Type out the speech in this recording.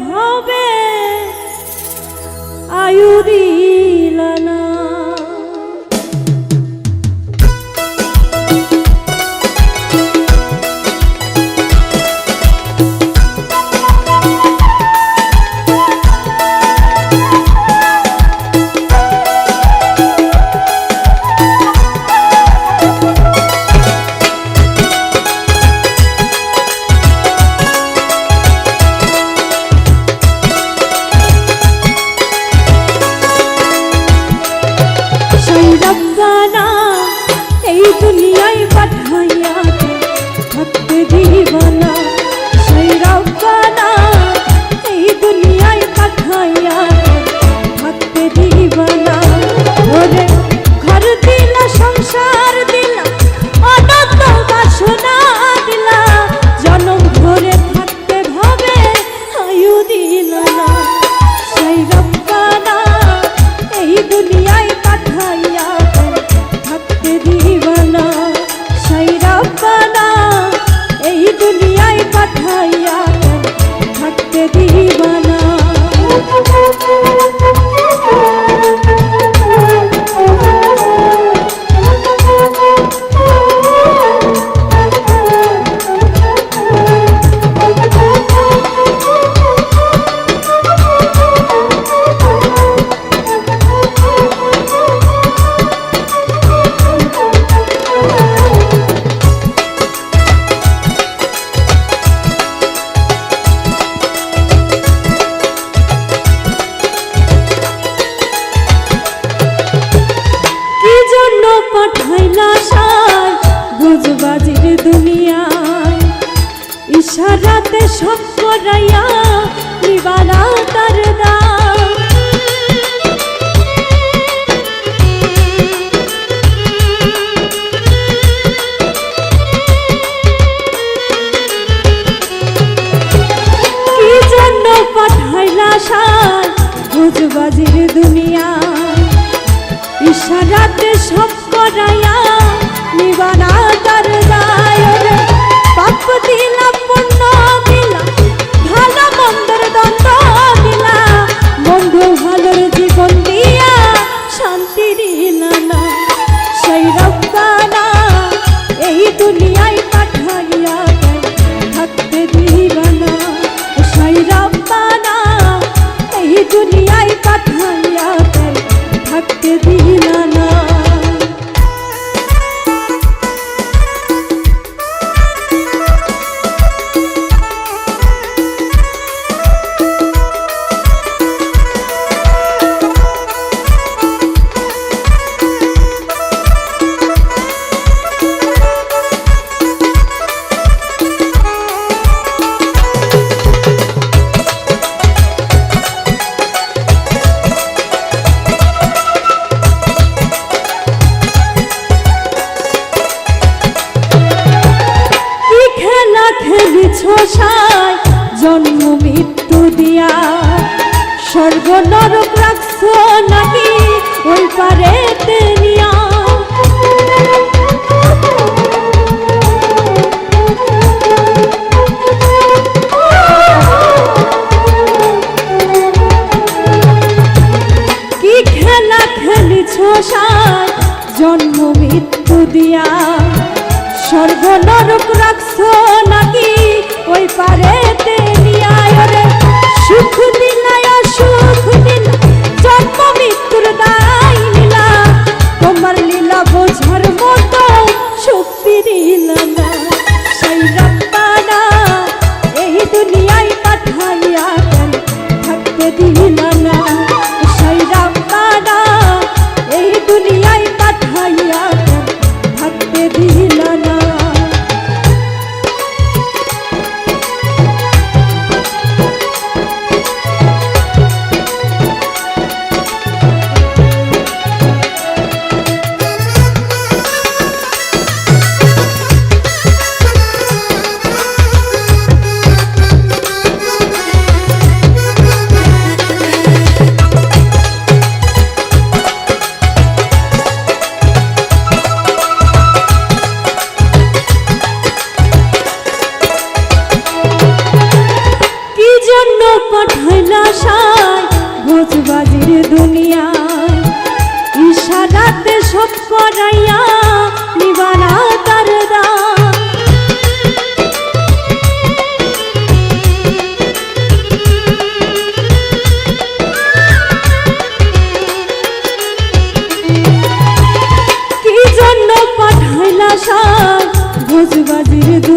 ভবে আয়ুরী ঠিকানা এই দুনিয়ায় পাঠাইয়া परिवार করে সব করাইয়া নিবালা তার দুনিয়া? ইশারাতে সব করাইয়া সংসার জন্ম মৃত্যু দিয়া। স্বর্গ নরক রাখছ নাকি? ওই সুখ দিয়া পড়াইয়া নিবানা তার কি জন্য পাঠাইলা সার ভোজবাজির দু